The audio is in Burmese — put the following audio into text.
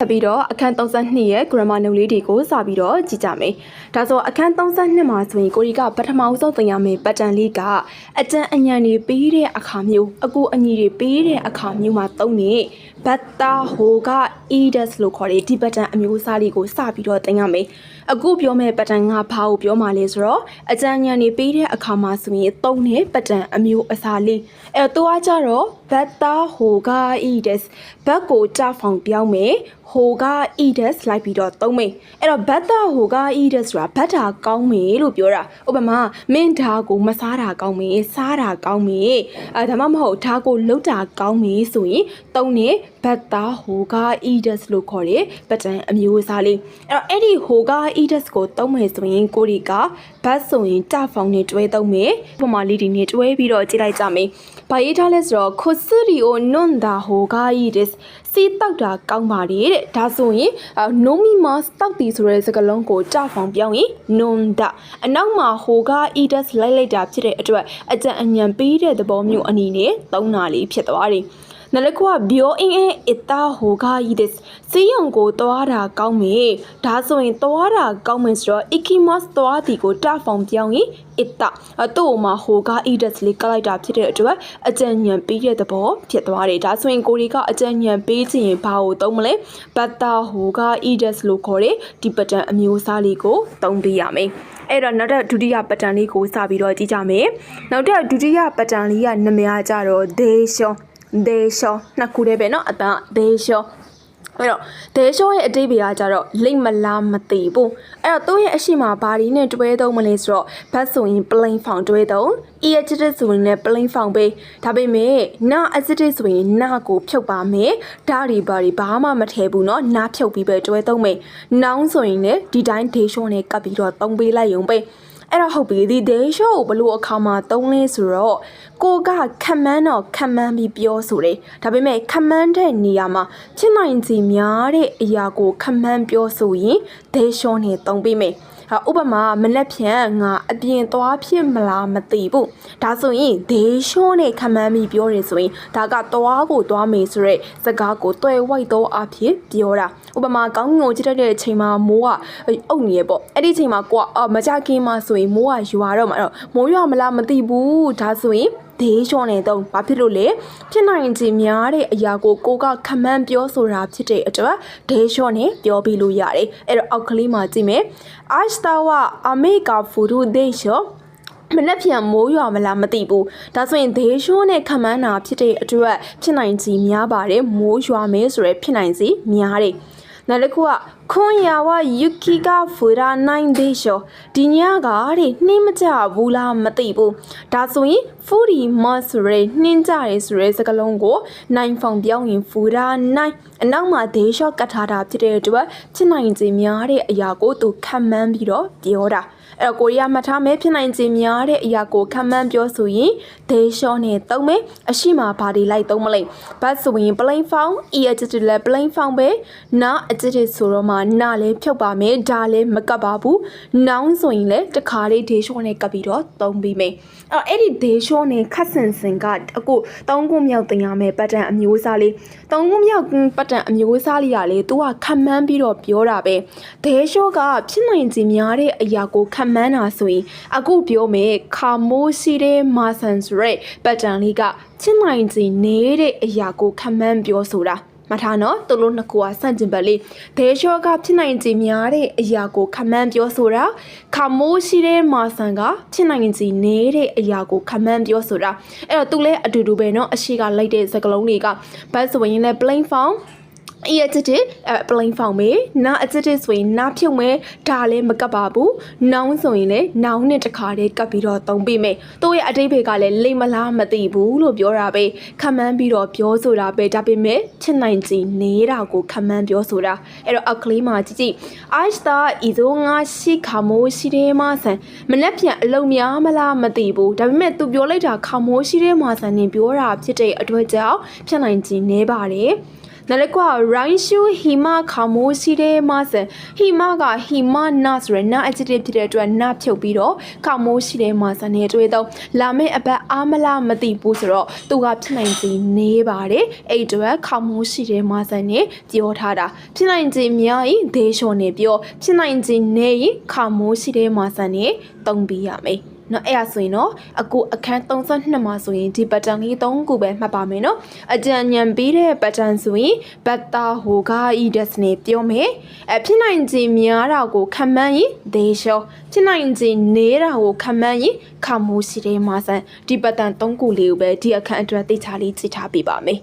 ဆက်ပြီးတော့အခန်း32ရဲ့ grammar note လေးတွေကိုစပြီးတော့ကြည့်ကြမယ်။ဒါဆိုအခန်း32မှာဆိုရင်ကိုရီကပထမဆုံးသင်ရမယ့် pattern လေးကအကြံအဉာဏ်တွေပေးတဲ့အခါမျိုးအကူအညီတွေပေးတဲ့အခါမျိုးမှာသုံးနေဘတ်တာဟိုက edes လို့ခေါ်တဲ့ဒီ pattern အမျိုးအစားလေးကိုစပြီးတော့သင်ရမယ်။အခုပြောမယ့် pattern ကဘာကိုပြောမှလဲဆိုတော့အကြံဉာဏ်တွေပေးတဲ့အခါမှာဆိုရင်သုံးတဲ့ pattern အမျိုးအစားလေးအဲတော့ကြတော့ဘတ်တာဟိုက edes ဘတ်ကိုကြဖောင်ပြောင်းမယ်ဟိုက edes လိုက်ပြီးတော့သုံးမယ်အဲ့တော့ဘတ်တာဟိုက edes ဆိုတာဘတ်တာကောင်းမယ်လို့ပြောတာဥပမာမင်းဓာကိုမစားတာကောင်းမယ်စားတာကောင်းမယ်အဲဒါမှမဟုတ်ဓာကိုလှုပ်တာကောင်းမယ်ဆိုရင်သုံးနေဘတ်တာဟိုက edes လို့ခေါ်တဲ့ပတန်အမျိုးအစားလေးအဲ့တော့အဲ့ဒီဟိုက edes ကိုသုံးမယ်ဆိုရင်ကိုရီကဘတ်ဆိုရင်ကြဖောင်နဲ့တွဲသုံးမယ်ဥပမာလေးဒီနဲ့တွဲပြီးတော့ကြည့်လိုက်ကြမယ်ဘာရေးထားလဲဆိုတော့ခိုစရီအိုနွန်ဒါဟိုက edes စီးတောက်တာကောင်းပါလေတဲ့ဒါဆိုရင်နိုမီမတ်တောက်တီဆိုတဲ့စကားလုံးကိုကြဖောင်ပြောင်းရင်နွန်ဒါအနောက်မှာဟိုက edes လိုက်လိုက်တာဖြစ်တဲ့အတွက်အကြံအဉဏ်ပေးတဲ့သဘောမျိုးအနေနဲ့သုံးတာလေးဖြစ်သွားတယ် နလကွာဘီယိုအင်းအဲအတာဟိုဂါယီဒစ်စီယုံကိုသွားတာကောင်းမေဒါဆိုရင်သွားတာကောင်းမယ်ဆိုတော့ ikimas သွားတီကိုတဖောင်ပြောင်းရင်အတာအတူမှာဟိုဂါအီဒစ်လေးကလိုက်တာဖြစ်တဲ့အတွက်အကြံဉာဏ်ပေးတဲ့သဘောဖြစ်သွားတယ်ဒါဆိုရင်ကိုရီကအကြံဉာဏ်ပေးခြင်းရင်ဘာကိုသုံးမလဲဘတ်တာဟိုဂါအီဒစ်လို့ခေါ်တဲ့ဒီပတန်အမျိုးအစားလေးကိုသုံးပေးရမယ်အဲ့တော့နောက်ထပ်ဒုတိယပတန်လေးကိုစပြီးတော့ကြည့်ကြမယ်နောက်ထပ်ဒုတိယပတန်လေးကနမရကြတော့ဒေရှော ဒေရှောနှစ်ခုတည်းပဲเนาะအတန်ဒေရှောအဲ့တော့ဒေရှောရဲ့အတိတ်ဘယ်ကကြတော့လိတ်မလားမသိဘူးအဲ့တော့သူ့ရဲ့အရှိမဘာဒီနဲ့တွဲသုံးမလဲဆိုတော့ဘတ်ဆိုရင် plain found တွဲသုံး e adjective ဆိုရင်လည်း plain found ပဲဒါပေမဲ့ na adjective ဆိုရင် na ကိုဖြုတ်ပါမယ်ဒါဒီဘာဒီဘာမှမထည့်ဘူးเนาะ na ဖြုတ်ပြီးပဲတွဲသုံးမယ် noun ဆိုရင်လည်းဒီတိုင်းဒေရှောနဲ့ကပ်ပြီးတော့သုံးပေးလိုက်ရုံပဲ အဲ့တော့ဟုတ်ပြီဒီဒေရှောကိုဘလို့အခါမှာသုံးလဲဆိုတော့ကိုကခမန်းတော့ခမန်းပြီးပြောဆိုတယ်ဒါပေမဲ့ခမန်းတဲ့နေရာမှာချစ်နိုင်စီများတဲ့အရာကိုခမန်းပြောဆိုရင်ဒေရှောနဲ့သုံးပေးမယ် ဟာဥပမာမလက်ဖြန်ငါအပြင်သွားဖြစ်မလားမသိဘူးဒါဆိုရင်ဒေရှောနဲ့ခမန်းပြီးပြောတယ်ဆိုရင်ဒါကသွားကိုသွားမယ်ဆိုရက်စကားကိုတွဲဝိုက်တော့အဖြစ်ပြောတာဥပမာကောင်းငင်ကိုကြည့်တတ်တဲ့အချိန်မှာမိုးကအုပ်နေရပေါ့အဲ့ဒီအချိန်မှာကိုကမကြခင်မှာဆိုရင်မိုးကရွာတော့မှာအဲ့တော့မိုးရွာမလားမသိဘူးဒါဆိုရင် ဒေးရှော့နေတော့ဘာဖြစ်လို့လဲဖြစ်နိုင်ခြင်းများတဲ့အရာကိုကိုကခမန်းပြောဆိုတာဖြစ်တဲ့အတွက်ဒေးရှော့နေပြောပြလို့ရတယ်အဲ့တော့အောက်ကလေးမှာကြည့်မယ်အာရှတာဝအမေကာဖူရူဒေးရှော့မနှက်ပြန်မိုးရွာမလားမသိဘူးဒါဆိုရင်ဒေးရှိုးနဲ့ခမန်းတာဖြစ်တဲ့အတွက်ဖြစ်နိုင်ကြီးများပါတယ်မိုးရွာမဲဆိုရယ်ဖြစ်နိုင်စီများတယ် နောက်တစ်ခုကခွန်ယာဝယူကီကဖူရာနိုင်ဒေရှောဒီညကတဲ့နှင်းမကြဘူးလားမသိဘူးဒါဆိုရင်ဖူရီမတ်ဆိုရယ်နှင်းကြရဲဆိုရယ်စကလုံးကိုနိုင်ဖောင်ပြောင်းရင်ဖူရာနိုင်အနောက်မှာဒေရှောကတ်ထားတာဖြစ်တဲ့အတွက်ဖြစ်နိုင်ခြင်းများတဲ့အရာကိုသူခံမှန်းပြီးတော့ပြောတာ အဲ့တော့ကိုရီးယားမှတ်ထားမယ်ဖြစ်နိုင်ခြင်းများတဲ့အရာကိုခံမှန်းပြောဆိုရင်ဒေရှောနဲ့သုံးမယ်အရှိမဘာဒီလိုက်သုံးမလဲဘတ်ဆိုရင် plain form e adjective လည်း plain form ပဲ na adjective ဆိုတော့မှ na လည်းဖြုတ်ပါမယ်ဒါလည်းမကပ်ပါဘူး noun ဆိုရင်လည်းတခါလေးဒေရှောနဲ့ကပ်ပြီးတော့သုံးပြီးမယ်အဲ့တော့အဲ့ဒီဒေရှောနဲ့ခတ်ဆင်စင်ကအခုသုံးခုမြောက်တင်ရမယ်ပတ်တန်အမျိုးအစားလေးသုံးခုမြောက်ပတ်တန်အမျိုးအစားလေးကလေသူကခံမှန်းပြီးတော့ပြောတာပဲဒေရှောကဖြစ်နိုင်ခြင်းများတဲ့အရာကိုခံမှန်းတာဆိုရင်အခုပြောမယ်ခါမိုးရှိတဲ့မာဆန်ဆိုရဲပတ်တန်လေးကဖြစ်နိုင်ခြင်းနေတဲ့အရာကိုခံမှန်းပြောဆိုတာမထားနော်သူတို့နှစ်ခုကစန့်ကျင်ဘက်လေးဒေရှောကဖြစ်နိုင်ခြင်းများတဲ့အရာကိုခမန်းပြောဆိုတာခမိုးရှိတဲ့မာဆန်ကဖြစ်နိုင်ခြင်းနေတဲ့အရာကိုခမန်းပြောဆိုတာအဲ့တော့သူလည်းအတူတူပဲနော်အရှိကလိုက်တဲ့စကလုံးတွေကဘတ်ဆိုရင်လည်း plain form အရချစ်တဲ့ plain form ပဲနာအချစ်တဲ့ဆိုရင်နာဖြုတ်မယ်ဒါလည်းမကပ်ပါဘူးနောင်းဆိုရင်လည်းနောင်းနဲ့တခါတည်းကပ်ပြီးတော့သုံးပေးမယ်သူ့ရဲ့အတိတ်ဘေကလည်းလိမ့်မလားမသိဘူးလို့ပြောတာပဲခံမှန်းပြီးတော့ပြောဆိုတာပဲဒါပေမဲ့ချစ်နိုင်ကြည်နေတာကိုခံမှန်းပြောဆိုတာအဲ့တော့အောက်ကလေးမှာကြည့်ကြည့် I star ဤသို့ငါရှိခါမိုးရှိတဲ့မဆန်မနှက်ပြန်အလုံးများမလားမသိဘူးဒါပေမဲ့သူပြောလိုက်တာခါမိုးရှိတဲ့မဆန်နေပြောတာဖြစ်တဲ့အတွက်ကြောင့်ဖြစ်နိုင်ကြည်နေပါတယ် နောက်တစ်ခုက Raishu Hima ခါမိုးရှိတဲ့မဆန် Hima က Hima နာဆိုရယ်နာ adjective ဖြစ်တဲ့အတွက်နာဖြုတ်ပြီးတော့ခါမိုးရှိတဲ့မဆန်နဲ့တွေ့တော့လာမယ့်အပတ်အာမလားမသိဘူးဆိုတော့သူကဖြစ်နိုင်စီနေပါတယ်အဲ့အတော့ခါမိုးရှိတဲ့မဆန်နဲ့ပြောထားတာဖြစ်နိုင်စီများရင်ဒေရှော်နဲ့ပြောဖြစ်နိုင်စီနေရင်ခါမိုးရှိတဲ့မဆန်နဲ့တုံးပြီးရမယ် နော်အဲ့ဒါဆိုရင်တော့အခုအခန်း32မှာဆိုရင်ဒီ pattern လေး၃ခုပဲမှတ်ပါမယ်နော်အကြံဉာဏ်ပေးတဲ့ pattern ဆိုရင်ဘတ်တာဟိုဂါဤ destiny ပြောမယ်အဖြစ်နိုင်ခြင်းများတာကိုခံမှန်းရင်ဒေရှောဖြစ်နိုင်ခြင်းနေတာကိုခံမှန်းရင်ခါမိုးရှိတဲ့မာဆန်ဒီ pattern ၃ခုလေးကိုပဲဒီအခန်းအတွက်သိချလေးကြည့်ထားပေးပါမယ်